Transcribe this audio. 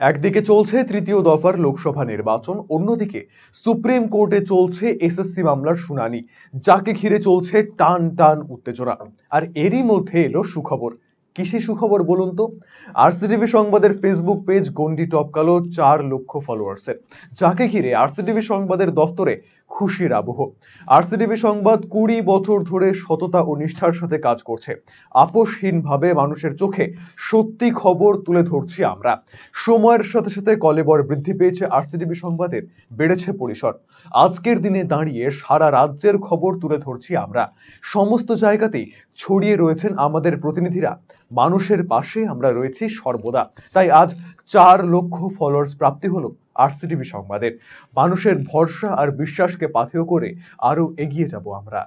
একদিকে চলছে তৃতীয় দফার লোকসভা নির্বাচন, অন্যদিকে সুপ্রিম কোর্টে চলছে এসএসসি মামলার শুনানি, যাকে ঘিরে চলছে টান টান উত্তেজনা। আর এরই মধ্যে এলো সুখবর। কিসে সুখবর বলুন তো? আরসিটিভি সংবাদের ফেসবুক পেজ গন্ডি টপকালো চার লক্ষ ফলোয়ার্সের যাকে ঘিরে আরসিটিভি সংবাদের দফতরে খুশির আবহ। আরসিটিভি সংবাদ কুড়ি বছর ধরে সততা ও নিষ্ঠার সাথে কাজ করছে। আপোষহীনভাবে মানুষের চোখে সত্যি খবর তুলে ধরছি আমরা। সময়ের সাথে সাথে কলেবর বৃদ্ধি পেয়েছে আরসিটিভি সংবাদের বেড়েছে পরিসর। আজকের দিনে দাঁড়িয়ে সারা রাজ্যের খবর তুলে ধরছি আমরা। সমস্ত জায়গাতেই ছড়িয়ে রয়েছেন আমাদের প্রতিনিধিরা। মানুষের পাশে আমরা রয়েছি সর্বদা। তাই আজ চার লক্ষ ফলোয়ার্স প্রাপ্তি হলো আরসিটিভি সংবাদের। মানুষের ভরসা আর বিশ্বাসকে পাথেয় করে আরও এগিয়ে যাব আমরা।